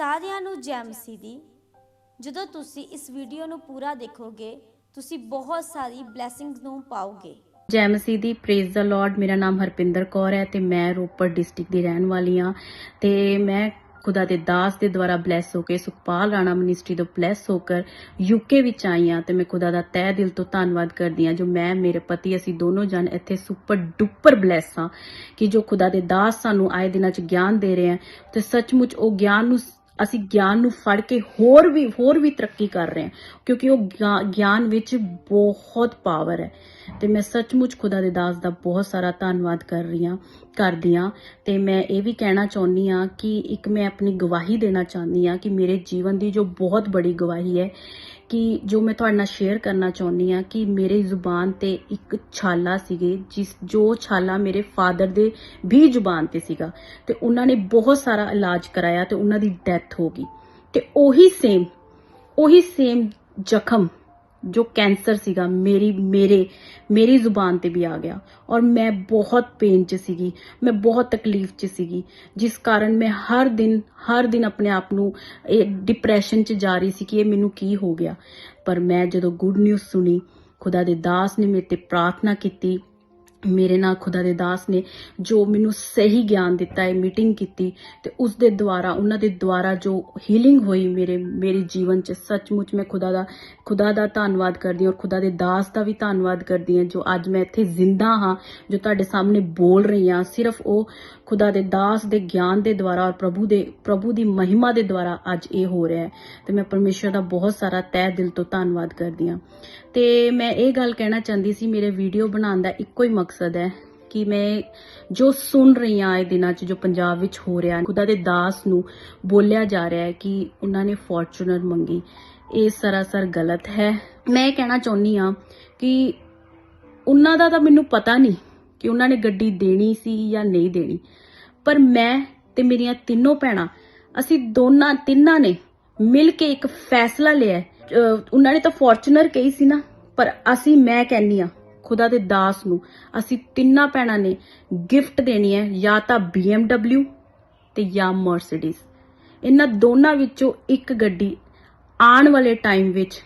ਸਾਰਿਆਂ ਨੂੰ ਜੈ ਮਸੀਹ ਦੀ ਜਦੋਂ ਤੁਸੀਂ ਇਸ ਵੀਡੀਓ ਨੂੰ ਪੂਰਾ ਦੇਖੋਗੇ, ਤੁਸੀਂ ਬਹੁਤ ਸਾਰੀ ਬਲੇਸਿੰਗਸ ਨੂੰ ਪਾਓਗੇ। ਜੈ ਮਸੀਹ ਦੀ ਪ੍ਰੇਜ਼ ਦਾ ਲਾਰਡ ਮੇਰਾ ਨਾਮ ਹਰਪਿੰਦਰ ਕੌਰ ਹੈ ਤੇ ਮੈਂ ਰੋਪੜ ਡਿਸਟ੍ਰਿਕਟ ਦੀ ਰਹਿਣ ਵਾਲੀ ਹਾਂ। ਤੇ ਮੈਂ ਖੁਦਾ ਦੇ ਦਾਸ ਦੇ ਦੁਆਰਾ ਬਲੈਸ ਹੋ ਕੇ ਸੁਖਪਾਲ ਰਾਣਾ ਮਿਨਿਸਟਰੀ ਤੋਂ ਬਲੈਸ ਹੋ ਕਰ ਯੂਕੇ ਵਿੱਚ ਆਈ ਆ ਤੇ ਮੈਂ ਖੁਦਾ ਦਾ ਤਹਿ ਦਿਲ ਤੋਂ ਧੰਨਵਾਦ ਕਰਦੀ ਹਾਂ। ਜੋ ਮੈਂ, ਮੇਰੇ ਪਤੀ, ਅਸੀਂ ਦੋਨੋਂ ਜਨ ਇੱਥੇ ਸੁਪਰ ਡੁਪਰ ਬਲੈਸ ਆ ਕਿ ਜੋ ਖੁਦਾ ਦੇ ਦਾਸ ਸਾਨੂੰ ਆਏ ਦਿਨਾਂ 'ਚ ਗਿਆਨ ਦੇ ਰਹੇ ਆ ਤੇ ਸੱਚਮੁੱਚ ਉਹ ਗਿਆਨ ਨੂੰ ਅਸੀਂ ਗਿਆਨ ਨੂੰ ਫੜ ਕੇ ਹੋਰ ਵੀ ਹੋਰ ਵੀ ਤਰੱਕੀ ਕਰ ਰਹੇ ਹਾਂ, ਕਿਉਂਕਿ ਉਹ ਗਿਆ- ਗਿਆਨ ਵਿੱਚ ਬਹੁਤ ਪਾਵਰ ਹੈ। ਤੇ ਮੈਂ ਸੱਚਮੁੱਚ ਖੁਦਾ ਦੇ ਦਾਸ ਦਾ ਬਹੁਤ ਸਾਰਾ ਧੰਨਵਾਦ ਕਰ ਰਹੀ ਹਾਂ, ਕਰਦੀ ਹਾਂ। ਤੇ ਮੈਂ ਇਹ ਵੀ ਕਹਿਣਾ ਚਾਹੁੰਦੀ ਹਾਂ ਕਿ ਇੱਕ ਮੈਂ ਆਪਣੀ ਗਵਾਹੀ ਦੇਣਾ ਚਾਹੁੰਦੀ ਹਾਂ ਕਿ ਮੇਰੇ ਜੀਵਨ ਦੀ ਜੋ ਬਹੁਤ ਬੜੀ ਗਵਾਹੀ ਹੈ, ਕਿ ਜੋ ਮੈਂ ਤੁਹਾਡੇ ਨਾਲ ਸ਼ੇਅਰ ਕਰਨਾ ਚਾਹੁੰਦੀ ਹਾਂ ਕਿ ਮੇਰੇ ਜ਼ੁਬਾਨ ਤੇ ਇੱਕ ਛਾਲਾ ਸੀਗੇ, ਜਿਸ ਜੋ ਛਾਲਾ ਮੇਰੇ ਫਾਦਰ ਦੇ ਵੀ ਜ਼ੁਬਾਨ ਤੇ ਸੀਗਾ। ਤੇ ਉਹਨਾਂ ਨੇ ਬਹੁਤ ਸਾਰਾ ਇਲਾਜ ਕਰਾਇਆ ਤੇ ਉਹਨਾਂ ਦੀ ਡੈਥ ਹੋ ਗਈ। ਤੇ ਉਹੀ ਸੇਮ ਉਹੀ ਸੇਮ ਜ਼ਖਮ ਜੋ ਕੈਂਸਰ ਸੀਗਾ, ਮੇਰੀ, ਮੇਰੇ, ਮੇਰੀ ਜ਼ੁਬਾਨ ਤੇ ਵੀ ਆ ਗਿਆ ਔਰ ਮੈਂ ਬਹੁਤ ਪੇਨ 'ਚ ਸੀਗੀ, ਮੈਂ ਬਹੁਤ ਤਕਲੀਫ 'ਚ ਸੀਗੀ, ਜਿਸ ਕਾਰਨ ਮੈਂ ਹਰ ਦਿਨ ਹਰ ਦਿਨ ਆਪਣੇ ਆਪ ਨੂੰ ਇਹ ਡਿਪਰੈਸ਼ਨ 'ਚ ਜਾ ਰਹੀ ਸੀ ਕਿ ਇਹ ਮੈਨੂੰ ਕੀ ਹੋ ਗਿਆ। ਪਰ ਮੈਂ ਜਦੋਂ ਗੁੱਡ ਨਿਊਜ਼ ਸੁਣੀ, ਖੁਦਾ ਦੇ ਦਾਸ ਨੇ ਮੇਰੇ ਤੇ ਪ੍ਰਾਰਥਨਾ ਕੀਤੀ ਮੇਰੇ ਨਾਲ ਖੁਦਾ ਦੇ ਦਾਸ ਨੇ ਜੋ ਮੈਨੂੰ ਸਹੀ ਗਿਆਨ ਦਿੱਤਾ ਹੈ ਮੀਟਿੰਗ ਕੀਤੀ ਤੇ ਉਸ ਦੇ ਦੁਆਰਾ, ਉਹਨਾਂ ਦੇ ਦੁਆਰਾ ਜੋ ਹੀਲਿੰਗ ਹੋਈ ਮੇਰੇ ਮੇਰੇ ਜੀਵਨ 'ਚ, ਸੱਚਮੁੱਚ ਮੈਂ ਖੁਦਾ ਦਾ ਖੁਦਾ ਦਾ ਧੰਨਵਾਦ ਕਰਦੀ ਹਾਂ ਔਰ ਖੁਦਾ ਦੇ ਦਾਸ ਦਾ ਵੀ ਧੰਨਵਾਦ ਕਰਦੀ ਹਾਂ ਜੋ ਅੱਜ ਮੈਂ ਇੱਥੇ ਜ਼ਿੰਦਾ ਹਾਂ, ਜੋ ਤੁਹਾਡੇ ਸਾਹਮਣੇ ਬੋਲ ਰਹੀ ਹਾਂ। ਸਿਰਫ ਉਹ ਖੁਦਾ ਦੇ ਦਾਸ ਦੇ ਗਿਆਨ ਦੇ ਦੁਆਰਾ ਔਰ ਪ੍ਰਭੂ ਦੇ, ਪ੍ਰਭੂ ਦੀ ਮਹਿਮਾ ਦੇ ਦੁਆਰਾ ਅੱਜ ਇਹ ਹੋ ਰਿਹਾ ਹੈ। ਤੇ ਮੈਂ ਪਰਮੇਸ਼ਰ ਦਾ ਬਹੁਤ ਸਾਰਾ ਤਹਿ ਦਿਲ ਤੋਂ ਧੰਨਵਾਦ ਕਰਦੀ ਹਾਂ। ਤੇ ਮੈਂ ਇਹ ਗੱਲ ਕਹਿਣਾ ਚਾਹੁੰਦੀ ਸੀ, ਮੇਰੇ ਵੀਡੀਓ ਬਣਾਉਣ ਦਾ ਇੱਕੋ ਹੀ ਮਕਸਦ ਹੈ ਕਿ ਮੈਂ ਜੋ ਸੁਣ ਰਹੀ ਹਾਂ ਇਹ ਦਿਨਾਂ 'ਚ ਜੋ ਪੰਜਾਬ ਵਿੱਚ ਹੋ ਰਿਹਾ ਹੈ, ਖੁਦਾ ਦੇ ਦਾਸ ਨੂੰ ਬੋਲਿਆ ਜਾ ਰਿਹਾ ਹੈ ਕਿ ਉਹਨਾਂ ਨੇ ਫੋਰਚੂਨਰ ਮੰਗੀ। ਇਹ ਸਰਾਸਰ ਗਲਤ ਹੈ। ਮੈਂ ਇਹ ਕਹਿਣਾ ਚਾਹੁੰਦੀ ਹਾਂ ਕਿ ਉਹਨਾਂ ਦਾ ਤਾਂ ਮੈਨੂੰ ਪਤਾ ਨਹੀਂ ਕਿ ਉਹਨਾਂ ਨੇ ਗੱਡੀ ਦੇਣੀ ਸੀ ਜਾਂ ਨਹੀਂ ਦੇਣੀ। ਪਰ ਮੈਂ ਤੇ ਮੇਰੀਆਂ ਤਿੰਨੋਂ ਭੈਣਾਂ, ਅਸੀਂ ਦੋਨਾਂ ਤਿੰਨਾਂ ਨੇ ਮਿਲ ਕੇ ਇੱਕ ਫੈਸਲਾ ਲਿਆ ਉਹਨਾਂ ਨੇ ਤਾਂ ਫੋਰਚੂਨਰ ਕਹੀ ਸੀ ਨਾ, ਪਰ ਅਸੀਂ, ਮੈਂ ਕਹਿੰਨੀ ਆ ਖੁਦਾ ਦੇ ਦਾਸ ਨੂੰ। ਅਸੀਂ ਤਿੰਨਾਂ ਭੈਣਾਂ ਨੇ ਗਿਫਟ ਦੇਣੀ ਹੈ, ਜਾਂ ਤਾਂ BMW ਤੇ ਜਾਂ ਮਰਸੀਡੀਜ਼ ਇਹਨਾਂ ਦੋਨਾਂ ਵਿੱਚੋਂ ਇੱਕ ਗੱਡੀ ਆਉਣ ਵਾਲੇ ਟਾਈਮ ਵਿੱਚ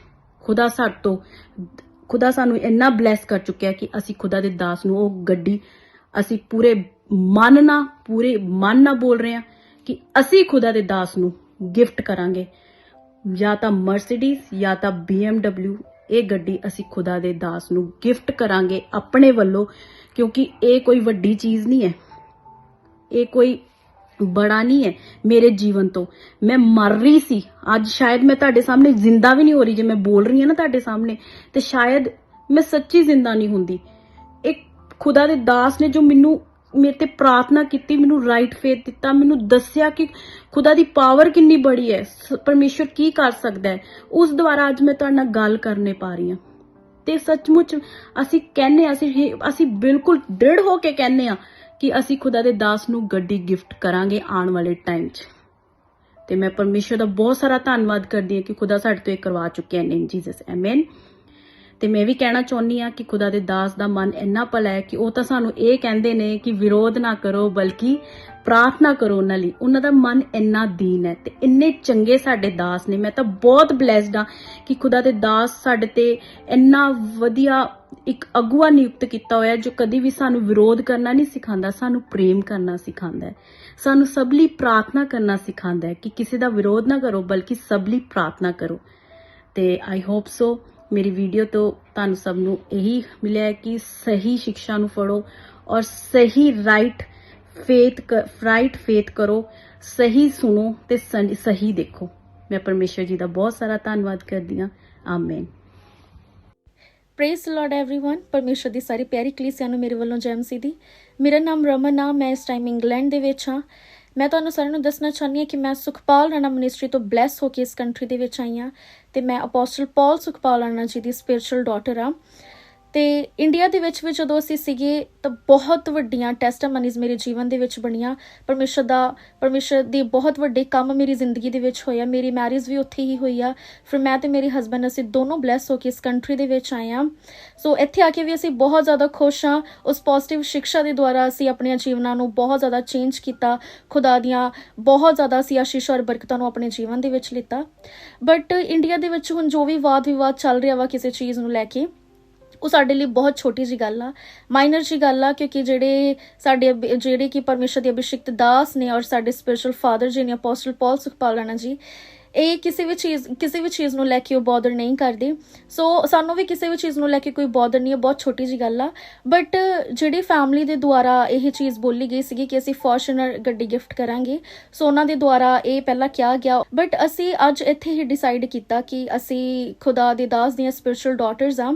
ਖੁਦਾ ਸਾਡੇ ਤੋਂ ਖੁਦਾ ਸਾਨੂੰ ਇੰਨਾ ਬਲੈਸ ਕਰ ਚੁੱਕਿਆ ਕਿ ਅਸੀਂ ਖੁਦਾ ਦੇ ਦਾਸ ਨੂੰ ਉਹ ਗੱਡੀ ਅਸੀਂ ਪੂਰੇ ਮਨ ਨਾਲ, ਪੂਰੇ ਮਨ ਨਾਲ ਬੋਲ ਰਹੇ ਹਾਂ ਕਿ ਅਸੀਂ ਖੁਦਾ ਦੇ ਦਾਸ ਨੂੰ ਗਿਫਟ ਕਰਾਂਗੇ। ਜਾਂ ਤਾਂ ਮਰਸੀਡੀਜ਼ ਜਾਂ ਤਾਂ BMW ਇਹ ਗੱਡੀ ਅਸੀਂ ਖੁਦਾ ਦੇ ਦਾਸ ਨੂੰ ਗਿਫਟ ਕਰਾਂਗੇ ਆਪਣੇ ਵੱਲੋਂ, ਕਿਉਂਕਿ ਇਹ ਕੋਈ ਵੱਡੀ ਚੀਜ਼ ਨਹੀਂ ਹੈ। ਇਹ ਕੋਈ ਬੜਾ ਨਹੀਂ ਹੈ ਮੇਰੇ ਜੀਵਨ ਤੋਂ। ਮੈਂ ਮਰ ਰਹੀ ਸੀ। ਅੱਜ ਸ਼ਾਇਦ ਮੈਂ ਤੁਹਾਡੇ ਸਾਹਮਣੇ ਜ਼ਿੰਦਾ ਵੀ ਨਹੀਂ ਹੋ ਰਹੀ, ਜੇ ਮੈਂ ਬੋਲ ਰਹੀ ਹਾਂ ਨਾ ਤੁਹਾਡੇ ਸਾਹਮਣੇ, ਤੇ ਸ਼ਾਇਦ ਮੈਂ ਸੱਚੀ ਜ਼ਿੰਦਾ ਨਹੀਂ ਹੁੰਦੀ। ਇੱਕ ਖੁਦਾ ਦੇ ਦਾਸ ਨੇ ਜੋ ਮੈਨੂੰ ਮੇਰੇ ਤੇ ਪ੍ਰਾਰਥਨਾ ਕੀਤੀ ਮੈਨੂੰ ਰਾਈਟ ਫੇਥ ਦਿੱਤਾ ਮੈਨੂੰ ਦੱਸਿਆ ਕਿ ਖੁਦਾ ਦੀ ਪਾਵਰ ਕਿੰਨੀ ਬੜੀ ਹੈ ਸ- ਪਰਮੇਸ਼ਰ ਕੀ ਕਰ ਸਕਦਾ ਹੈ? ਉਸ ਦੁਆਰਾ ਅੱਜ ਮੈਂ ਤੁਹਾਡੇ ਨਾਲ ਗੱਲ ਕਰਨੇ ਪਾ ਰਹੀ ਹਾਂ। ਤੇ ਸੱਚਮੁੱਚ ਅਸੀਂ ਕਹਿੰਨੇ ਹਾਂ, ਅਸੀਂ ਅਸੀਂ ਬਿਲਕੁਲ ਦ੍ਰਿੜ ਹੋ ਕੇ ਕਹਿੰਨੇ ਆ ਕਿ ਅਸੀਂ ਖੁਦਾ ਦੇ ਦਾਸ ਨੂੰ ਗੱਡੀ ਗਿਫਟ ਕਰਾਂਗੇ ਆਉਣ ਵਾਲੇ ਟਾਈਮ 'ਚ। ਤੇ ਮੈਂ ਪਰਮੇਸ਼ਰ ਦਾ ਬਹੁਤ ਸਾਰਾ ਧੰਨਵਾਦ ਕਰਦੀ ਹਾਂ ਕਿ ਖੁਦਾ ਸਾਡੇ ਤੋਂ ਇਹ ਕਰਵਾ ਚੁੱਕਿਆ ਹੈ ਇਨ ਜੀਸਸ ਆਮੇਨ ਤੇ ਮੈਂ ਵੀ ਕਹਿਣਾ ਚਾਹੁੰਦੀ ਆ ਕਿ ਖੁਦਾ ਦੇ ਦਾਸ ਦਾ ਮਨ ਇੰਨਾ ਭਲਾ ਹੈ ਕਿ ਉਹ ਤਾਂ ਸਾਨੂੰ ਇਹ ਕਹਿੰਦੇ ਨੇ ਕਿ ਵਿਰੋਧ ਨਾ ਕਰੋ, ਬਲਕਿ ਪ੍ਰਾਰਥਨਾ ਕਰੋ ਉਹਨਾਂ ਲਈ। ਉਹਨਾਂ ਦਾ ਮਨ ਇੰਨਾ ਦੀਨ ਹੈ ਤੇ ਇੰਨੇ ਚੰਗੇ ਸਾਡੇ ਦਾਸ ਨੇ। ਮੈਂ ਤਾਂ ਬਹੁਤ ਬlesed ਆ ਕਿ ਖੁਦਾ ਦੇ ਦਾਸ ਸਾਡੇ ਤੇ ਇੰਨਾ ਵਧੀਆ ਇੱਕ ਅਗੁਆ ਨਿਯੁਕਤ ਕੀਤਾ ਹੋਇਆ ਜੋ ਕਦੀ ਵੀ ਸਾਨੂੰ ਵਿਰੋਧ ਕਰਨਾ ਨਹੀਂ ਸਿਖਾਉਂਦਾ, ਸਾਨੂੰ ਪ੍ਰੇਮ ਕਰਨਾ ਸਿਖਾਉਂਦਾ ਹੈ। ਸਾਨੂੰ ਸਭ ਲਈ ਪ੍ਰਾਰਥਨਾ ਕਰਨਾ ਸਿਖਾਉਂਦਾ ਹੈ ਕਿ ਕਿਸੇ ਦਾ ਵਿਰੋਧ ਨਾ ਕਰੋ, ਬਲਕਿ ਸਭ ਲਈ ਪ੍ਰਾਰਥਨਾ ਕਰੋ। ਤੇ ਆਈ ਹੋਪ ਸੋ ਮੇਰੀ ਵੀਡੀਓ ਤੋਂ ਤੁਹਾਨੂੰ ਸਭ ਨੂੰ ਇਹੀ ਮਿਲਿਆ ਹੈ ਕਿ ਸਹੀ ਸਿੱਖਿਆ ਨੂੰ ਫੜੋ ਔਰ ਸਹੀ ਰਾਈਟ ਫੇਥ ਰਾਈਟ ਫੇਥ ਕਰੋ ਸਹੀ ਸੁਣੋ ਤੇ ਸਨ- ਸਹੀ ਦੇਖੋ ਮੈਂ ਪਰਮੇਸ਼ਰ ਜੀ ਦਾ ਬਹੁਤ ਸਾਰਾ ਧੰਨਵਾਦ ਕਰਦੀ ਹਾਂ ਆਮੇਨ ਪ੍ਰੇਜ਼ ਲਾਰਡ एवरीवन ਪਰਮੇਸ਼ਰ ਦੀ ਸਾਰੀ ਪਿਆਰੀ ਕਲੀਸਿਆ ਨੂੰ ਮੇਰੇ ਵੱਲੋਂ ਜੈ ਮਸੀਹ ਦੀ ਮੇਰਾ ਨਾਮ ਰਮਨ ਆ ਮੈਂ ਇਸ ਟਾਈਮ ਇੰਗਲੈਂਡ ਦੇ ਵਿੱਚ ਹਾਂ ਮੈਂ ਤੁਹਾਨੂੰ ਸਾਰਿਆਂ ਨੂੰ ਦੱਸਣਾ ਚਾਹੁੰਦੀ ਹਾਂ ਕਿ ਮੈਂ ਸੁਖਪਾਲ ਰਾਣਾ ਮਿਨਿਸਟਰੀ ਤੋਂ ਬਲੈਸ ਹੋ ਕੇ ਇਸ ਕੰਟਰੀ ਦੇ ਵਿੱਚ ਆਈ ਹਾਂ ਤੇ ਮੈਂ ਅਪੋਸਟਲ ਪਾਲ ਸੁਖਪਾਲ ਰਾਣਾ ਜੀ ਦੀ ਸਪਿਰਚੁਅਲ ਡਾਟਰ ਆ ਤੇ ਇੰਡੀਆ ਦੇ ਵਿੱਚ ਵੀ ਜਦੋਂ ਅਸੀਂ ਸੀਗੇ ਤਾਂ ਬਹੁਤ ਵੱਡੀਆਂ ਟੈਸਟਮਨੀਜ਼ ਮੇਰੇ ਜੀਵਨ ਦੇ ਵਿੱਚ ਬਣੀਆਂ। ਪਰਮੇਸ਼ਰ ਦਾ, ਪਰਮੇਸ਼ਰ ਦੇ ਬਹੁਤ ਵੱਡੇ ਕੰਮ ਮੇਰੀ ਜ਼ਿੰਦਗੀ ਦੇ ਵਿੱਚ ਹੋਇਆ ਮੇਰੀ ਮੈਰਿਜ ਵੀ ਉੱਥੇ ਹੀ ਹੋਈ ਆ। ਫਿਰ ਮੈਂ ਤੇ ਮੇਰੇ ਹਸਬੰਡ ਅਸੀਂ ਦੋਨੋਂ ਬਲੈਸ ਹੋ ਕੇ ਇਸ ਕੰਟਰੀ ਦੇ ਵਿੱਚ ਆਏ ਆ। ਸੋ ਇੱਥੇ ਆ ਕੇ ਵੀ ਅਸੀਂ ਬਹੁਤ ਜ਼ਿਆਦਾ ਖੁਸ਼ ਹਾਂ ਉਸ ਪੋਜ਼ਿਟਿਵ ਸਿੱਖਿਆ ਦੇ ਦੁਆਰਾ ਅਸੀਂ ਆਪਣੀਆਂ ਜੀਵਨਾਂ ਨੂੰ ਬਹੁਤ ਜ਼ਿਆਦਾ ਚੇਂਜ ਕੀਤਾ। ਖੁਦਾ ਦੀਆਂ ਬਹੁਤ ਜ਼ਿਆਦਾ ਅਸੀਂ ਆਸ਼ੀਸ਼ ਔਰ ਬਰਕਤਾਂ ਨੂੰ ਆਪਣੇ ਜੀਵਨ ਦੇ ਵਿੱਚ ਲਿੱਤਾ। ਬਟ ਇੰਡੀਆ ਦੇ ਵਿੱਚ ਹੁਣ ਜੋ ਵੀ ਵਾਦ ਵਿਵਾਦ ਚੱਲ ਰਿਹਾ ਵਾ ਕਿਸੇ ਚੀਜ਼ ਨੂੰ ਲੈ ਕੇ ਉਹ ਸਾਡੇ ਲਈ ਬਹੁਤ ਛੋਟੀ ਜੀ ਗੱਲ ਆ ਮਾਈਨਰ ਜੀ ਗੱਲ ਆ, ਕਿਉਂਕਿ ਜਿਹੜੇ ਸਾਡੇ ਅਭਿ- ਜਿਹੜੇ ਕਿ ਪਰਮੇਸ਼ਰ ਦੇ ਅਭਿਸ਼ਿਕਤ ਦਾਸ ਨੇ ਔਰ ਸਾਡੇ ਸਪਿਰਚੁਅਲ ਫਾਦਰ ਜੀ ਨੇ ਅਪੋਸਟਲ ਪੌਲ ਸੁਖਪਾਲ ਰਾਣਾ ਜੀ, ਇਹ ਕਿਸੇ ਵੀ ਚੀਜ਼, ਕਿਸੇ ਵੀ ਚੀਜ਼ ਨੂੰ ਲੈ ਕੇ ਉਹ ਬੋਦਰ ਨਹੀਂ ਕਰਦੇ। ਸੋ ਸਾਨੂੰ ਵੀ ਕਿਸੇ ਵੀ ਚੀਜ਼ ਨੂੰ ਲੈ ਕੇ ਕੋਈ ਬੋਦਰ ਨਹੀਂ ਹੈ ਬਹੁਤ ਛੋਟੀ ਜੀ ਗੱਲ ਆ। ਬਟ ਜਿਹੜੀ ਫੈਮਿਲੀ ਦੇ ਦੁਆਰਾ ਇਹ ਚੀਜ਼ ਬੋਲੀ ਗਈ ਸੀਗੀ ਕਿ ਅਸੀਂ ਫੋਰਚੂਨਰ ਗੱਡੀ ਗਿਫਟ ਕਰਾਂਗੇ ਸੋ ਉਹਨਾਂ ਦੇ ਦੁਆਰਾ ਇਹ ਪਹਿਲਾਂ ਕਿਹਾ ਗਿਆ। ਬਟ ਅਸੀਂ ਅੱਜ ਇੱਥੇ ਹੀ ਡਿਸਾਈਡ ਕੀਤਾ ਕਿ ਅਸੀਂ ਖੁਦਾ ਦੇ ਦਾਸ ਦੀਆਂ ਸਪਿਰਚੁਅਲ ਡਾਟਰਸ ਆ।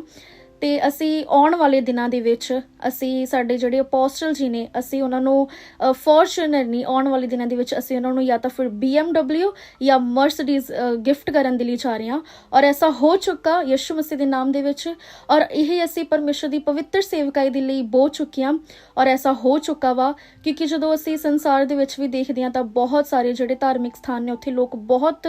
ਤੇ ਅਸੀਂ ਆਉਣ ਵਾਲੇ ਦਿਨਾਂ ਦੇ ਵਿੱਚ ਅਸੀਂ ਸਾਡੇ ਜਿਹੜੇ ਅਪੋਸਟਲ ਜੀ ਨੇ, ਅਸੀਂ ਉਹਨਾਂ ਨੂੰ ਫੋਰਚੂਨਰ ਨਹੀਂ ਆਉਣ ਵਾਲੇ ਦਿਨਾਂ ਦੇ ਵਿੱਚ ਅਸੀਂ ਉਹਨਾਂ ਨੂੰ ਜਾਂ ਤਾਂ ਫਿਰ BMW ਜਾਂ ਮਰਸੀਡੀਜ਼ ਗਿਫਟ ਕਰਨ ਦੇ ਲਈ ਜਾ ਰਹੇ ਹਾਂ। ਔਰ ਐਸਾ ਹੋ ਚੁੱਕਾ ਯਿਸੂ ਮਸੀਹ ਦੇ ਨਾਮ ਦੇ ਵਿੱਚ ਔਰ ਇਹ ਅਸੀਂ ਪਰਮੇਸ਼ਰ ਦੀ ਪਵਿੱਤਰ ਸੇਵਕਾਈ ਦੇ ਲਈ ਬੋ ਚੁੱਕੇ ਹਾਂ। ਔਰ ਐਸਾ ਹੋ ਚੁੱਕਾ ਵਾ ਕਿਉਂਕਿ ਜਦੋਂ ਅਸੀਂ ਸੰਸਾਰ ਦੇ ਵਿੱਚ ਵੀ ਦੇਖਦੇ ਹਾਂ ਤਾਂ ਬਹੁਤ ਸਾਰੇ ਜਿਹੜੇ ਧਾਰਮਿਕ ਸਥਾਨ ਨੇ, ਉੱਥੇ ਲੋਕ ਬਹੁਤ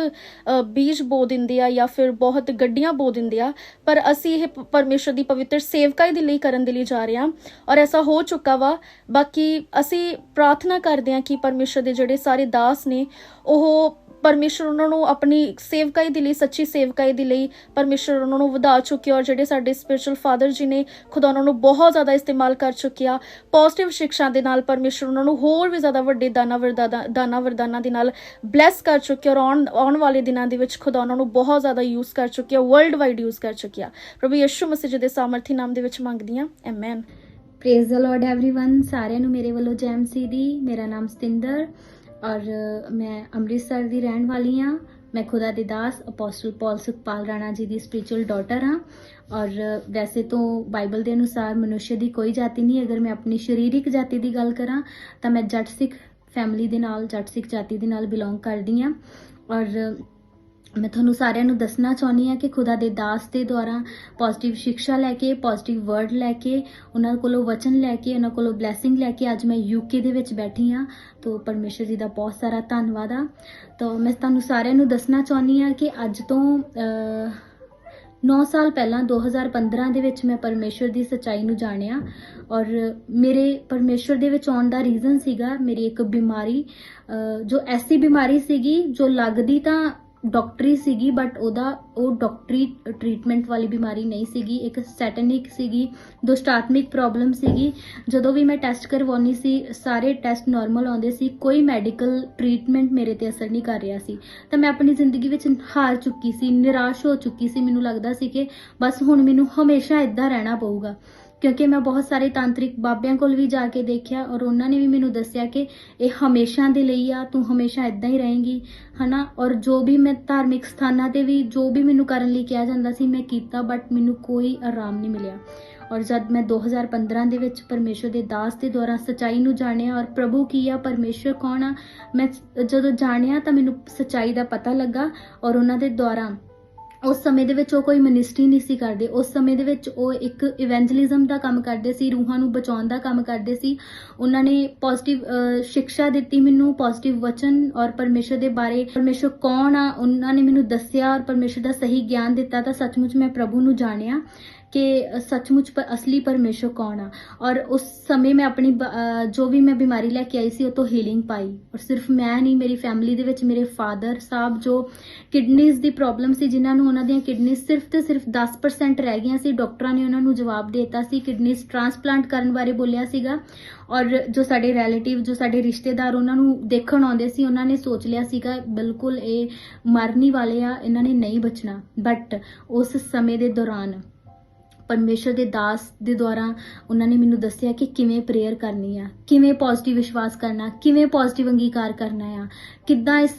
ਬੀਜ ਬੋ ਦਿੰਦੇ ਆ ਜਾਂ ਫਿਰ ਬਹੁਤ ਗੱਡੀਆਂ ਬੋ ਦਿੰਦੇ ਆ। ਪਰ ਅਸੀਂ ਇਹ ਪ- ਪਰਮੇਸ਼ਰ ਦੀ ਪਵਿੱਤਰ ਸੇਵਕਾਈ ਦੇ ਲਈ ਕਰਨ ਦੇ ਲਈ ਜਾ ਰਹੇ ਹਾਂ ਔਰ ਐਸਾ ਹੋ ਚੁੱਕਾ ਵਾ। ਬਾਕੀ ਅਸੀਂ ਪ੍ਰਾਰਥਨਾ ਕਰਦੇ ਹਾਂ ਕਿ ਪਰਮੇਸ਼ਰ ਦੇ ਜਿਹੜੇ ਸਾਰੇ ਦਾਸ ਨੇ, ਉਹ ਪਰਮੇਸ਼ਰ ਉਹਨਾਂ ਨੂੰ ਆਪਣੀ ਸੇਵਕਾਈ ਦੇ ਲਈ ਸੱਚੀ ਸੇਵਕਾਈ ਦੇ ਲਈ ਪਰਮੇਸ਼ਰ ਉਹਨਾਂ ਨੂੰ ਵਧਾ ਚੁੱਕਿਆ ਔਰ ਜਿਹੜੇ ਸਾਡੇ ਸਪਿਰਚੁਅਲ ਫਾਦਰ ਜੀ ਨੇ ਖੁਦਾ ਉਹਨਾਂ ਨੂੰ ਬਹੁਤ ਜ਼ਿਆਦਾ ਇਸਤੇਮਾਲ ਕਰ ਚੁੱਕਿਆ ਪੋਜ਼ਿਟਿਵ ਸਿੱਖਿਆ ਦੇ ਨਾਲ ਪਰਮੇਸ਼ਰ ਉਹਨਾਂ ਨੂੰ ਹੋਰ ਵੀ ਜ਼ਿਆਦਾ ਵੱਡੇ ਦਾਨਾ ਵਰਦਾਨਾ ਦਾਨਾ ਵਰਦਾਨਾ ਦੇ ਨਾਲ ਬਲੈਸ ਕਰ ਚੁੱਕਿਆ ਔਰ ਆਉਣ ਆਉਣ ਵਾਲੇ ਦਿਨਾਂ ਦੇ ਵਿੱਚ ਖੁਦਾ ਉਹਨਾਂ ਨੂੰ ਬਹੁਤ ਜ਼ਿਆਦਾ ਯੂਜ਼ ਕਰ ਚੁੱਕਿਆ ਵਰਲਡ ਵਾਈਡ ਯੂਜ਼ ਕਰ ਚੁੱਕਿਆ ਪ੍ਰਭੂ ਯਿਸੂ ਮਸੀਹ ਜੀ ਦੇ ਸਾਮਰਥੀ ਨਾਮ ਦੇ ਵਿੱਚ ਮੰਗਦੀ ਹਾਂ amen praise the lord everyone ਸਾਰਿਆਂ ਨੂੰ ਮੇਰੇ ਵੱਲੋਂ ਜੈਮਸੀ ਦੀ ਮੇਰਾ ਨਾਮ ਸਤਿੰਦਰ ਔਰ ਮੈਂ ਅੰਮ੍ਰਿਤਸਰ ਦੀ ਰਹਿਣ ਵਾਲੀ ਹਾਂ। ਮੈਂ ਖੁਦਾ ਦੇ ਦਾਸ ਅਪੋਸਟਲ ਪੌਲ ਸੁਖਪਾਲ ਰਾਣਾ ਜੀ ਦੀ ਸਪਿਰਚੁਅਲ ਡਾਟਰ ਹਾਂ। ਔਰ ਵੈਸੇ ਤੋਂ ਬਾਈਬਲ ਦੇ ਅਨੁਸਾਰ ਮਨੁੱਖ ਦੀ ਕੋਈ ਜਾਤੀ ਨਹੀਂ, ਅਗਰ ਮੈਂ ਆਪਣੀ ਸਰੀਰਿਕ ਜਾਤੀ ਦੀ ਗੱਲ ਕਰਾਂ, ਤਾਂ ਮੈਂ ਜੱਟ ਸਿੱਖ ਫੈਮਿਲੀ ਦੇ ਨਾਲ, ਜੱਟ ਸਿੱਖ ਜਾਤੀ ਦੇ ਨਾਲ ਬਿਲੋਂਗ ਕਰਦੀ ਹਾਂ। ਔਰ ਮੈਂ ਤੁਹਾਨੂੰ ਸਾਰਿਆਂ ਨੂੰ ਦੱਸਣਾ ਚਾਹੁੰਦੀ ਹਾਂ ਕਿ ਖੁਦਾ ਦੇ ਦਾਸ ਦੇ ਦੁਆਰਾ ਪੋਜ਼ਿਟਿਵ ਸਿੱਖਿਆ ਲੈ ਕੇ ਪੋਜ਼ਿਟਿਵ ਵਰਡ ਲੈ ਕੇ, ਉਹਨਾਂ ਕੋਲੋਂ ਵਚਨ ਲੈ ਕੇ, ਉਹਨਾਂ ਕੋਲੋਂ ਬਲੇਸਿੰਗ ਲੈ ਕੇ ਅੱਜ ਮੈਂ ਯੂਕੇ ਦੇ ਵਿੱਚ ਬੈਠੀ ਹਾਂ। ਤੋਂ ਪਰਮੇਸ਼ਰ ਜੀ ਦਾ ਬਹੁਤ ਸਾਰਾ ਧੰਨਵਾਦ ਆ। ਤਾਂ ਮੈਂ ਤੁਹਾਨੂੰ ਸਾਰਿਆਂ ਨੂੰ ਦੱਸਣਾ ਚਾਹੁੰਦੀ ਹਾਂ ਕਿ ਅੱਜ ਤੋਂ 9 ਸਾਲ ਪਹਿਲਾਂ 2015 ਦੇ ਵਿੱਚ ਮੈਂ ਪਰਮੇਸ਼ਰ ਦੀ ਸੱਚਾਈ ਨੂੰ ਜਾਣਿਆ ਔਰ ਮੇਰੇ ਪਰਮੇਸ਼ਰ ਦੇ ਵਿੱਚ ਆਉਣ ਦਾ ਰੀਜ਼ਨ ਸੀਗਾ ਮੇਰੀ ਇੱਕ ਬਿਮਾਰੀ ਜੋ ਐਸੀ ਬਿਮਾਰੀ ਸੀਗੀ ਜੋ ਲੱਗਦੀ ਤਾਂ ਡਾਕਟਰੀ ਸੀਗੀ ਬਟ ਉਹਦਾ, ਉਹ ਡਾਕਟਰੀ ਟ੍ਰੀਟਮੈਂਟ ਵਾਲੀ ਬਿਮਾਰੀ ਨਹੀਂ ਸੀਗੀ, ਇੱਕ ਸੈਟਨਿਕ ਸੀਗੀ ਦੁਸ਼ਟਾਤਮਿਕ ਪ੍ਰੋਬਲਮ ਸੀਗੀ। ਜਦੋਂ ਵੀ ਮੈਂ ਟੈਸਟ ਕਰਵਾਉਣੀ ਸੀ, ਸਾਰੇ ਟੈਸਟ ਨਾਰਮਲ ਆਉਂਦੇ ਸੀ, ਕੋਈ ਮੈਡੀਕਲ ਟ੍ਰੀਟਮੈਂਟ ਮੇਰੇ ਤੇ ਅਸਰ ਨਹੀਂ ਕਰ ਰਿਹਾ ਸੀ। ਤਾਂ ਮੈਂ ਆਪਣੀ ਜ਼ਿੰਦਗੀ ਵਿੱਚ ਹਾਰ ਚੁੱਕੀ ਸੀ, ਨਿਰਾਸ਼ ਹੋ ਚੁੱਕੀ ਸੀ, ਮੈਨੂੰ ਲੱਗਦਾ ਸੀ ਕਿ ਬਸ ਹੁਣ ਮੈਨੂੰ ਹਮੇਸ਼ਾ ਇਦਾਂ ਰਹਿਣਾ ਪਊਗਾ। ਕਿਉਂਕਿ ਮੈਂ ਬਹੁਤ ਸਾਰੇ ਤਾਂਤਰਿਕ ਬਾਬਿਆਂ ਕੋਲ ਵੀ ਜਾ ਕੇ ਦੇਖਿਆ ਔਰ ਉਹਨਾਂ ਨੇ ਵੀ ਮੈਨੂੰ ਦੱਸਿਆ ਕਿ ਇਹ ਹਮੇਸ਼ਾ ਦੇ ਲਈ ਆ, ਤੂੰ ਹਮੇਸ਼ਾ ਇਦਾਂ ਹੀ ਰਹੇਂਗੀ, ਹਨਾ? ਔਰ ਜੋ ਵੀ ਮੈਂ ਧਾਰਮਿਕ ਸਥਾਨਾਂ ਤੇ ਵੀ, ਜੋ ਵੀ ਮੈਨੂੰ ਕਰਨ ਲਈ ਕਿਹਾ ਜਾਂਦਾ ਸੀ, ਮੈਂ ਕੀਤਾ ਬਟ ਮੈਨੂੰ ਕੋਈ ਆਰਾਮ ਨਹੀਂ ਮਿਲਿਆ। ਔਰ ਜਦ ਮੈਂ 2015 ਦੇ ਵਿੱਚ ਪਰਮੇਸ਼ਰ ਦੇ ਦਾਸ ਦੇ ਦੁਆਰਾ ਸਚਾਈ ਨੂੰ ਜਾਣਿਆ ਔਰ ਪ੍ਰਭੂ ਕੀ ਆ, ਪਰਮੇਸ਼ਰ ਕੌਣ ਆ? ਮੈਂ ਜਦੋਂ ਜਾਣਿਆ ਤਾਂ ਮੈਨੂੰ ਸਚਾਈ ਦਾ ਪਤਾ ਲੱਗਾ ਔਰ ਉਹਨਾਂ ਦੇ ਦੁਆਰਾ ਉਸ ਸਮੇਂ ਦੇ ਵਿੱਚ ਉਹ ਕੋਈ ਮਿਨਿਸਟਰੀ ਨਹੀਂ ਸੀ ਕਰਦੇ। ਉਸ ਸਮੇਂ ਦੇ ਵਿੱਚ ਉਹ ਇੱਕ ਇਵੈਂਜਲਿਜ਼ਮ ਦਾ ਕੰਮ ਕਰਦੇ ਸੀ, ਰੂਹਾਂ ਨੂੰ ਬਚਾਉਣ ਦਾ ਕੰਮ ਕਰਦੇ ਸੀ। ਉਹਨਾਂ ਨੇ ਪੋਜ਼ਿਟਿਵ ਸਿੱਖਿਆ ਦਿੱਤੀ ਮੈਨੂੰ ਪੋਜ਼ਿਟਿਵ ਵਚਨ ਔਰ ਪਰਮੇਸ਼ਰ ਦੇ ਬਾਰੇ। ਪਰਮੇਸ਼ਰ ਕੌਣ ਆ? ਉਹਨਾਂ ਨੇ ਮੈਨੂੰ ਦੱਸਿਆ ਔਰ ਪਰਮੇਸ਼ਰ ਦਾ ਸਹੀ ਗਿਆਨ ਦਿੱਤਾ ਤਾਂ ਸੱਚਮੁੱਚ ਮੈਂ ਪ੍ਰਭੂ ਨੂੰ ਜਾਣਿਆ। ਕਿ ਸੱਚਮੁੱਚ ਪਰ ਅਸਲੀ ਪਰਮੇਸ਼ਰ ਕੌਣ ਆ? ਔਰ ਉਸ ਸਮੇਂ ਮੈਂ ਆਪਣੀ ਬ- ਜੋ ਵੀ ਮੈਂ ਬਿਮਾਰੀ ਲੈ ਕੇ ਆਈ ਸੀ, ਉਹ ਤੋਂ ਹੀਲਿੰਗ ਪਾਈ। ਔਰ ਸਿਰਫ ਮੈਂ ਨਹੀਂ, ਮੇਰੀ ਫੈਮਿਲੀ ਦੇ ਵਿੱਚ ਮੇਰੇ ਫਾਦਰ ਸਾਹਿਬ ਜੋ ਕਿਡਨੀਜ਼ ਦੀ ਪ੍ਰੋਬਲਮ ਸੀ, ਜਿਨ੍ਹਾਂ ਨੂੰ ਉਹਨਾਂ ਦੀਆਂ ਕਿਡਨੀਜ਼ ਸਿਰਫ ਤੇ ਸਿਰਫ 10% ਰਹਿ ਗਈਆਂ ਸੀ, ਡਾਕਟਰਾਂ ਨੇ ਉਹਨਾਂ ਨੂੰ ਜਵਾਬ ਦੇ ਦਿੱਤਾ ਸੀ ਕਿਡਨੀਜ਼ ਟ੍ਰਾਂਸਪਲਾਂਟ ਕਰਨ ਬਾਰੇ ਬੋਲਿਆ ਸੀਗਾ। ਔਰ ਜੋ ਸਾਡੇ ਰਿਲੇਟਿਵ ਜੋ ਸਾਡੇ ਰਿਸ਼ਤੇਦਾਰ ਉਹਨਾਂ ਨੂੰ ਦੇਖਣ ਆਉਂਦੇ ਸੀ, ਉਹਨਾਂ ਨੇ ਸੋਚ ਲਿਆ ਸੀਗਾ, ਬਿਲਕੁਲ ਇਹ ਮਰਨੀ ਵਾਲੇ ਆ, ਇਹਨਾਂ ਨੇ ਨਹੀਂ ਬਚਣਾ। ਬਟ ਉਸ ਸਮੇਂ ਦੇ ਦੌਰਾਨ ਪਰਮੇਸ਼ਰ ਦੇ ਦਾਸ ਦੇ ਦੁਆਰਾ ਉਹਨਾਂ ਨੇ ਮੈਨੂੰ ਦੱਸਿਆ ਕਿ ਕਿਵੇਂ ਪ੍ਰੇਅਰ ਕਰਨੀ ਆ, ਕਿਵੇਂ ਪੋਜ਼ਿਟਿਵ ਵਿਸ਼ਵਾਸ ਕਰਨਾ, ਕਿਵੇਂ ਪੋਜ਼ਿਟਿਵ ਅੰਗੀਕਾਰ ਕਰਨਾ ਆ। ਕਿੱਦਾਂ ਇਸ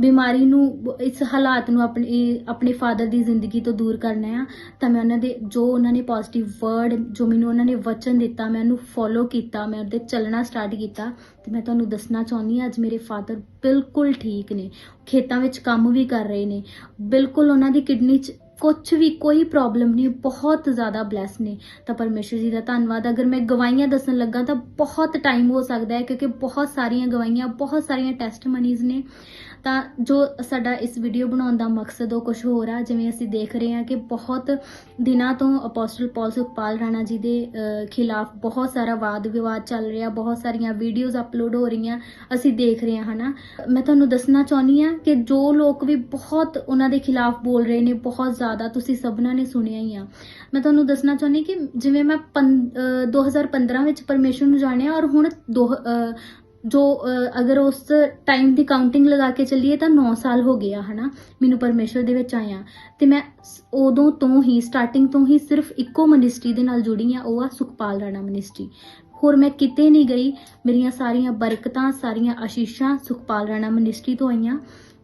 ਬਿਮਾਰੀ ਨੂੰ, ਇਸ ਹਾਲਾਤ ਨੂੰ ਆਪਣੇ ਆਪਣੇ ਫਾਦਰ ਦੀ ਜ਼ਿੰਦਗੀ ਤੋਂ ਦੂਰ ਕਰਨਾ ਆ, ਤਾਂ ਮੈਂ ਉਹਨਾਂ ਦੇ, ਜੋ ਉਹਨਾਂ ਨੇ ਪੋਜ਼ਿਟਿਵ ਵਰਡ ਜੋ ਮੈਨੂੰ ਉਹਨਾਂ ਨੇ ਵਚਨ ਦਿੱਤਾ, ਮੈਂ ਉਹਨੂੰ ਫੋਲੋ ਕੀਤਾ, ਮੈਂ ਉਹਦੇ ਚੱਲਣਾ ਸਟਾਰਟ ਕੀਤਾ, ਤੇ ਮੈਂ ਤੁਹਾਨੂੰ ਦੱਸਣਾ ਚਾਹੁੰਦੀ ਹਾਂ, ਅੱਜ ਮੇਰੇ ਫਾਦਰ ਬਿਲਕੁਲ ਠੀਕ ਨੇ, ਖੇਤਾਂ ਵਿੱਚ ਕੰਮ ਵੀ ਕਰ ਰਹੇ ਨੇ, ਬਿਲਕੁਲ ਉਹਨਾਂ ਦੀ ਕਿਡਨੀ 'ਚ ਕੁਝ ਵੀ ਕੋਈ ਪ੍ਰੋਬਲਮ ਨਹੀਂ, ਬਹੁਤ ਜ਼ਿਆਦਾ ਬਲੈਸ ਨੇ। ਤਾਂ ਪਰਮੇਸ਼ਰ ਜੀ ਦਾ ਧੰਨਵਾਦ। ਅਗਰ ਮੈਂ ਗਵਾਈਆਂ ਦੱਸਣ ਲੱਗਾ ਤਾਂ ਬਹੁਤ ਟਾਈਮ ਹੋ ਸਕਦਾ ਹੈ, ਕਿਉਂਕਿ ਬਹੁਤ ਸਾਰੀਆਂ ਗਵਾਈਆਂ ਬਹੁਤ ਸਾਰੀਆਂ ਟੈਸਟਮਨੀਜ਼ ਨੇ। ਤਾਂ ਜੋ ਸਾਡਾ ਇਸ ਵੀਡੀਓ ਬਣਾਉਣ ਦਾ ਮਕਸਦ ਉਹ ਕੁਝ ਹੋਰ ਆ, ਜਿਵੇਂ ਅਸੀਂ ਦੇਖ ਰਹੇ ਹਾਂ ਕਿ ਬਹੁਤ ਦਿਨਾਂ ਤੋਂ ਅਪੋਸਟਲ ਪੌਲ ਸੁਖਪਾਲ ਰਾਣਾ ਜੀ ਦੇ ਖਿਲਾਫ ਬਹੁਤ ਸਾਰਾ ਵਾਦ ਵਿਵਾਦ ਚੱਲ ਰਿਹਾ, ਬਹੁਤ ਸਾਰੀਆਂ ਵੀਡੀਓਜ਼ ਅਪਲੋਡ ਹੋ ਰਹੀਆਂ, ਅਸੀਂ ਦੇਖ ਰਹੇ ਹਾਂ, ਹਨਾ? ਮੈਂ ਤੁਹਾਨੂੰ ਦੱਸਣਾ ਚਾਹੁੰਦੀ ਹਾਂ ਕਿ ਜੋ ਲੋਕ ਵੀ ਬਹੁਤ ਉਹਨਾਂ ਦੇ ਖਿਲਾਫ ਬੋਲ ਰਹੇ ਨੇ, ਬਹੁਤ ਜ਼ਿਆਦਾ ਤੁਸੀਂ ਸਭਨਾਂ ਨੇ ਸੁਣਿਆ ਹੀ ਆ। ਮੈਂ ਤੁਹਾਨੂੰ ਦੱਸਣਾ ਚਾਹੁੰਦੀ ਕਿ ਜਿਵੇਂ ਮੈਂ ਪੰ- ਅ, 2015 ਵਿੱਚ ਪਰਮੇਸ਼ਰ ਨੂੰ ਜਾਣਿਆ ਔਰ ਹੁਣ ਜੋ ਅਗਰ ਉਸ ਟਾਈਮ ਦੀ ਕਾਊਂਟਿੰਗ ਲਗਾ ਕੇ ਚੱਲੀਏ ਤਾਂ 9 ਸਾਲ ਹੋ ਗਏ ਹਨਾ? ਮੈਨੂੰ ਪਰਮੇਸ਼ਰ ਦੇ ਵਿੱਚ ਆਇਆ ਤੇ ਮੈਂ ਉਦੋਂ ਤੋਂ ਹੀ ਸਟਾਰਟਿੰਗ ਤੋਂ ਹੀ ਸਿਰਫ ਇੱਕੋ ਮਿਨਿਸਟਰੀ ਦੇ ਨਾਲ ਜੁੜੀ ਆ ਉਹ ਆ ਸੁਖਪਾਲ ਰਾਣਾ ਮਿਨਿਸਟਰੀ ਹੋਰ ਮੈਂ ਕਿਤੇ ਨਹੀਂ ਗਈ। ਮੇਰੀਆਂ ਸਾਰੀਆਂ ਬਰਕਤਾਂ ਸਾਰੀਆਂ ਆਸ਼ੀਸ਼ਾਂ ਸੁਖਪਾਲ ਰਾਣਾ ਮਿਨਿਸਟਰੀ ਤੋਂ ਆਈਆਂ।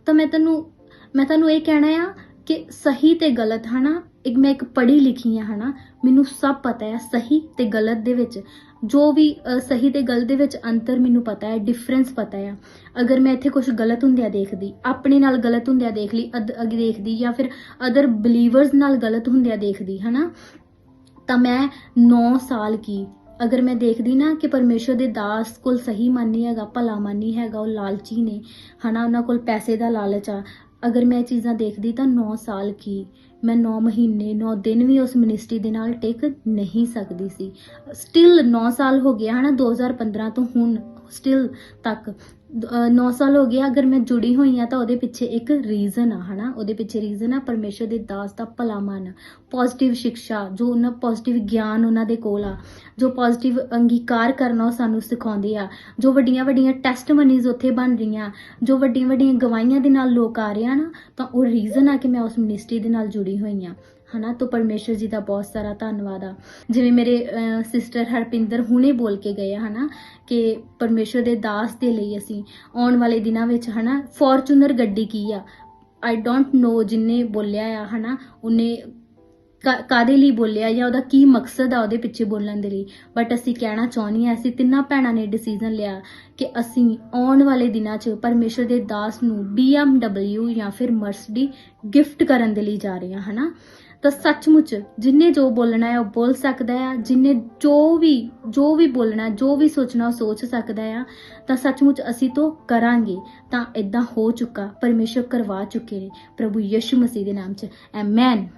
ਤਾਂ ਮੈਂ ਤੈਨੂੰ ਮੈਂ ਤੁਹਾਨੂੰ ਇਹ ਕਹਿਣਾ ਆ ਕਿ ਸਹੀ ਤੇ ਗਲਤ, ਹਨਾ? ਇੱਕ ਮੈਂ ਇੱਕ ਪੜ੍ਹੀ ਲਿਖੀ ਆ ਹਨਾ? ਮੈਨੂੰ ਸਭ ਪਤਾ ਹੈ ਸਹੀ ਤੇ ਗਲਤ ਦੇ ਵਿੱਚ। ਜੋ ਵੀ ਸਹੀ ਤੇ ਗਲਤ ਦੇ ਵਿੱਚ ਅੰਤਰ ਮੈਨੂੰ ਪਤਾ ਹੈ ਡਿਫਰੈਂਸ ਪਤਾ ਹੈ। ਅਗਰ ਮੈਂ ਇੱਥੇ ਕੁਝ ਗਲਤ ਹੁੰਦਿਆ ਦੇਖਦੀ, ਆਪਣੇ ਨਾਲ ਗਲਤ ਹੁੰਦਿਆ ਦੇਖ ਲਈ, ਅਦ- ਅੱਗੇ ਦੇਖਦੀ ਜਾਂ ਫਿਰ ਅਦਰ ਬਲੀਵਰਸ ਨਾਲ ਗਲਤ ਹੁੰਦਿਆ ਦੇਖਦੀ, ਹਨਾ? ਤਾਂ ਮੈਂ 9 ਸਾਲ ਕੀ? ਅਗਰ ਮੈਂ ਦੇਖਦੀ ਨਾ ਕਿ ਪਰਮੇਸ਼ਰ ਦੇ ਦਾਸ ਕੋਲ ਸਹੀ ਮਨ ਨਹੀਂ ਹੈਗਾ, ਭਲਾ ਮਨ ਨਹੀਂ ਹੈਗਾ, ਉਹ ਲਾਲਚੀ ਨੇ, ਹਨਾ? ਉਹਨਾਂ ਕੋਲ ਪੈਸੇ ਦਾ ਲਾਲਚ ਆ। ਅਗਰ ਮੈਂ ਇਹ ਚੀਜ਼ਾਂ ਦੇਖਦੀ ਤਾਂ 9 ਸਾਲ ਕੀ? ਮੈਂ 9 ਮਹੀਨੇ 9 ਦਿਨ ਵੀ ਉਸ ਮਿਨਿਸਟਰੀ ਦੇ ਨਾਲ ਟਿਕ ਨਹੀਂ ਸਕਦੀ ਸੀ। ਸਟਿਲ 9 ਸਾਲ ਹੋ ਗਿਆ ਹਨਾ 2015 ਤੋਂ ਹੁਣ ਸਟਿਲ ਤੱਕ। 9 ਸਾਲ ਹੋ ਗਿਆ ਅਗਰ ਮੈਂ ਜੁੜੀ ਹੋਈ ਆ ਤਾਂ ਉਹਦੇ ਪਿੱਛੇ ਇੱਕ ਰੀਜ਼ਨ ਆ, ਹਨਾ? ਉਹਦੇ ਪਿੱਛੇ ਰੀਜ਼ਨ ਆ, ਪਰਮੇਸ਼ਰ ਦੇ ਦਾਸ ਦਾ ਭਲਾ ਮਨ ਪੋਜ਼ਿਟਿਵ ਸਿੱਖਿਆ ਜੋ ਉਹਨਾਂ ਪੋਜ਼ਿਟਿਵ ਗਿਆਨ ਉਹਨਾਂ ਦੇ ਕੋਲ ਆ, ਜੋ ਪੋਜ਼ਿਟਿਵ ਅੰਗੀਕਾਰ ਕਰਨਾ ਉਹ ਸਾਨੂੰ ਸਿਖਾਉਂਦੇ ਆ, ਜੋ ਵੱਡੀਆਂ ਵੱਡੀਆਂ ਟੈਸਟਮਨੀਜ਼ ਉੱਥੇ ਬਣ ਰਹੀਆਂ, ਜੋ ਵੱਡੀਆਂ ਵੱਡੀਆਂ ਗਵਾਹੀਆਂ ਦੇ ਨਾਲ ਲੋਕ ਆ ਰਹੇ ਆ ਨਾ, ਤਾਂ ਉਹ ਰੀਜ਼ਨ ਆ ਕਿ ਮੈਂ ਉਸ ਮਿਨਿਸਟਰੀ ਦੇ ਨਾਲ ਜੁੜੀ ਹੋਈ ਆ, ਹਨਾ? ਤਾਂ ਪਰਮੇਸ਼ਰ ਜੀ ਦਾ ਬਹੁਤ ਸਾਰਾ ਧੰਨਵਾਦ ਆ। ਜਿਵੇਂ ਮੇਰੇ ਸਿਸਟਰ ਹਰਪਿੰਦਰ ਹੁਣੇ ਬੋਲ ਕੇ ਗਏ ਆ, ਹਨਾ? ਕਿ ਪਰਮੇਸ਼ਰ ਦੇ ਦਾਸ ਦੇ ਲਈ ਅਸੀਂ ਆਉਣ ਵਾਲੇ ਦਿਨਾਂ ਵਿੱਚ, ਹਨਾ? ਫੋਰਚੂਨਰ ਗੱਡੀ ਕੀ ਆ? ਆਈ ਡੋਂਟ ਨੋ ਜਿੰਨੇ ਬੋਲਿਆ ਆ, ਹਨਾ? ਉਹਨੇ ਕਾ- ਕਾਹਦੇ ਲਈ ਬੋਲਿਆ ਜਾਂ ਉਹਦਾ ਕੀ ਮਕਸਦ ਆ ਉਹਦੇ ਪਿੱਛੇ ਬੋਲਣ ਦੇ ਲਈ? ਬਟ ਅਸੀਂ ਕਹਿਣਾ ਚਾਹੁੰਦੇ ਹਾਂ, ਅਸੀਂ ਤਿੰਨਾਂ ਭੈਣਾਂ ਨੇ ਡਿਸੀਜਨ ਲਿਆ ਕਿ ਅਸੀਂ ਆਉਣ ਵਾਲੇ ਦਿਨਾਂ 'ਚ ਪਰਮੇਸ਼ਰ ਦੇ ਦਾਸ ਨੂੰ BMW ਜਾਂ ਫਿਰ ਮਰਸਡੀ ਗਿਫਟ ਕਰਨ ਦੇ ਲਈ ਜਾ ਰਹੇ ਹਾਂ, ਹਨਾ? ਤਾਂ ਸੱਚਮੁੱਚ ਜਿੰਨੇ ਜੋ ਬੋਲਣਾ ਹੈ ਉਹ ਬੋਲ ਸਕਦਾ ਹੈ, ਜਿੰਨੇ ਜੋ ਵੀ ਜੋ ਵੀ ਬੋਲਣਾ, ਜੋ ਵੀ ਸੋਚਣਾ ਉਹ ਸੋਚ ਸਕਦਾ ਹੈ, ਤਾਂ ਸੱਚਮੁੱਚ ਅਸੀਂ ਤੋਂ ਕਰਾਂਗੇ। ਤਾਂ ਇਦਾਂ ਹੋ ਚੁੱਕਾ, ਪਰਮੇਸ਼ਰ ਕਰਵਾ ਚੁੱਕੇ ਨੇ, ਪ੍ਰਭੂ ਯਿਸੂ ਮਸੀਹ ਦੇ ਨਾਮ 'ਚ। ਐਮੈਨ